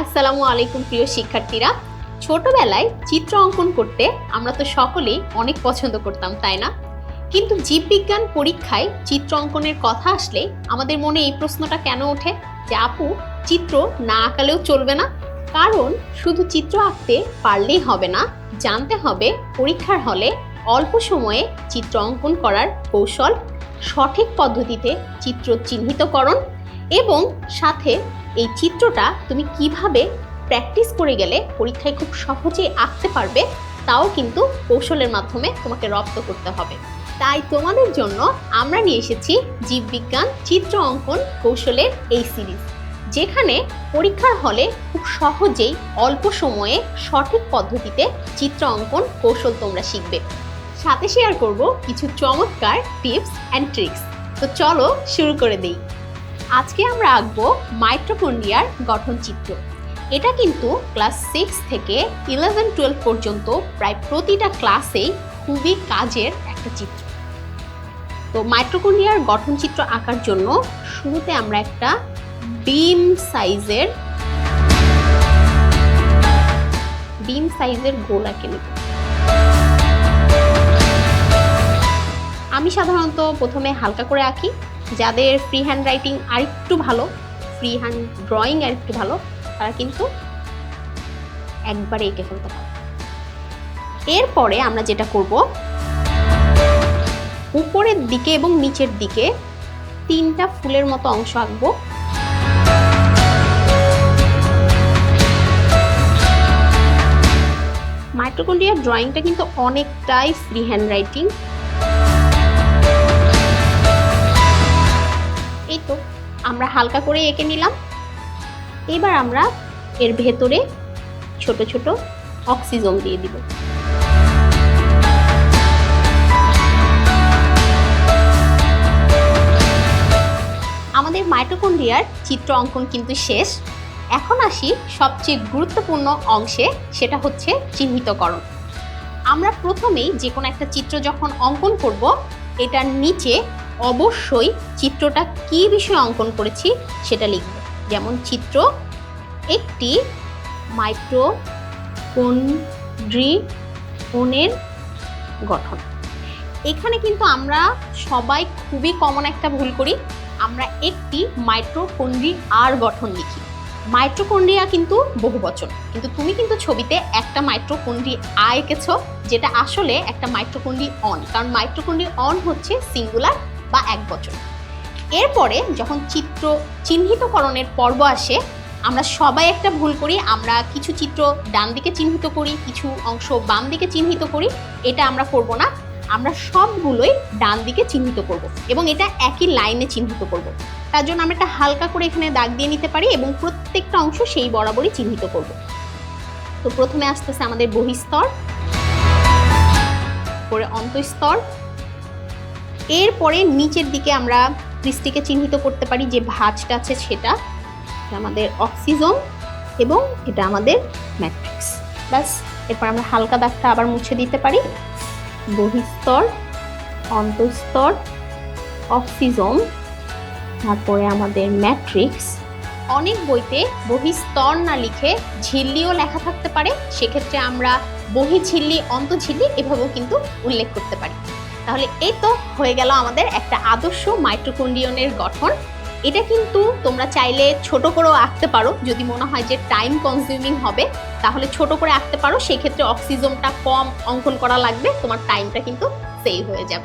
আসসালামু আলাইকুম প্রিয় শিক্ষার্থীরা। ছোটবেলায় চিত্র অঙ্কন করতে আমরা তো সকলেই অনেক পছন্দ করতাম, তাই না? কিন্তু জীববিজ্ঞান পরীক্ষায় চিত্র অঙ্কনের কথা আসলে আমাদের মনে এই প্রশ্নটা কেন ওঠে? যে আপু, চিত্র না আঁকালেও চলবে না? কারণ শুধু চিত্র আঁকতে পারলেই হবে না, জানতে হবে পরীক্ষার হলে অল্প সময়ে চিত্র অঙ্কন করার কৌশল, সঠিক পদ্ধতিতে চিত্র চিহ্নিতকরণ এবং সাথে এই চিত্রটা তুমি কীভাবে প্র্যাকটিস করে গেলে পরীক্ষায় খুব সহজেই আঁকতে পারবে, তাও কিন্তু কৌশলের মাধ্যমে তোমাকে রপ্ত করতে হবে। তাই তোমাদের জন্য আমরা নিয়ে এসেছি জীববিজ্ঞান চিত্র অঙ্কন কৌশলের এই সিরিজ যেখানে পরীক্ষার হলে খুব সহজেই অল্প সময়ে সঠিক পদ্ধতিতে চিত্র অঙ্কন কৌশল তোমরা শিখবে। সাথে শেয়ার করব কিছু চমৎকার টিপস অ্যান্ড ট্রিক্স তো চলো শুরু করে দেই। আজকে আমরা আঁকবো মাইট্রোকন্ড্রিয়ার গঠন চিত্র। এটা কিন্তু ক্লাস সিক্স থেকে ইলেভেন টুয়েলভ পর্যন্ত প্রায় প্রতিটা ক্লাসেই খুবই কাজের একটা চিত্র। তো মাইট্রোকন্ড্রিয়ার গঠন চিত্র আঁকার জন্য শুরুতে আমরা একটা ডিম সাইজের ডিম সাইজের গোল নেব। আমি সাধারণত প্রথমে হালকা করে আঁকি যাদের ফ্রি হ্যান্ড রাইটিং আরেকটু ভালো ফ্রি হ্যান্ড ড্রয়িং আরেকটু ভালো, তারা কিন্তু একবারে এঁকে ফেলতে পারে। এরপরে আমরা যেটা করব, উপরের দিকে এবং নিচের দিকে তিনটা ফুলের মতো অংশ আঁকবো। মাইট্রোকন্ড্রিয়ার ড্রয়িংটা কিন্তু অনেকটাই ফ্রি হ্যান্ড রাইটিং এই তো, আমরা হালকা করে এঁকে নিলাম। এবার আমরা এর ভেতরে ছোট ছোট অক্সিজেন দিয়ে দিব। আমাদের মাইটোকন্ড্রিয়ার চিত্র অঙ্কন কিন্তু শেষ। এখন আসি সবচেয়ে গুরুত্বপূর্ণ অংশে, সেটা হচ্ছে চিহ্নিতকরণ। আমরা প্রথমেই যে কোনো একটা চিত্র যখন অঙ্কন করব, এটার নিচে অবশ্যই চিত্রটা কী বিষয়ে অঙ্কন করেছি সেটা লিখব। যেমন চিত্র একটি মাইক্রো কোনের গঠন। এখানে কিন্তু আমরা সবাই খুবই কমন একটা ভুল করি। আমরা একটি মাইট্রোকন্ড্রি আর গঠন লিখি। মাইট্রোকন্ড্রিয়া কিন্তু বহু বচন কিন্তু তুমি কিন্তু ছবিতে একটা মাইট্রোকন্ড্রি আ এঁকেছ, যেটা আসলে একটা মাইট্রোকন্ড্রি অন। কারণ মাইট্রোকন্ড্রি অন হচ্ছে সিঙ্গুলার বা এক বচন। এরপরে যখন চিত্র চিহ্নিতকরণের পর্ব আসে, আমরা সবাই একটা ভুল করি, আমরা কিছু চিত্র ডান দিকে চিহ্নিত করি, কিছু অংশ বাম দিকে চিহ্নিত করি, এটা আমরা করব না। আমরা সবগুলোই ডান দিকে চিহ্নিত করব এবং এটা একই লাইনে চিহ্নিত করব। তার জন্য আমরা একটা হালকা করে এখানে দাগ দিয়ে নিতে পারি এবং প্রত্যেকটা অংশ সেই বরাবরই চিহ্নিত করব। তো প্রথমে আসতেছে আমাদের বহিস্তর, পরে অন্তঃস্তর এরপরে নিচের দিকে আমরা ক্রিস্টিকে চিহ্নিত করতে পারি, যে ভাঁজটা আছে সেটা। আমাদের অক্সিজন এবং এটা আমাদের ম্যাট্রিক্স। ব্যাস, এরপর আমরা হালকা দাগটা আবার মুছে দিতে পারি। বহিস্তর, অন্তঃস্তর অক্সিজম তারপরে আমাদের ম্যাট্রিক্স। অনেক বইতে বহিস্তর না লিখে ঝিল্লিও লেখা থাকতে পারে, সেক্ষেত্রে আমরা বহি ঝিল্লি অন্তঝিল্লি এভাবেও কিন্তু উল্লেখ করতে পারি। তাহলে এই তো হয়ে গেল আমাদের একটা আদর্শ মাইট্রোকন্ডিয়নের গঠন। এটা কিন্তু তোমরা চাইলে ছোট করেও আঁকতে পারো। যদি মনে হয় যে টাইম কনজিউমিং হবে, তাহলে ছোট করে আঁকতে পারো। সেক্ষেত্রে অক্সিজনটা কম অঙ্কন করা লাগবে। তোমার টাইমটা কিন্তু সেই হয়ে যাবে।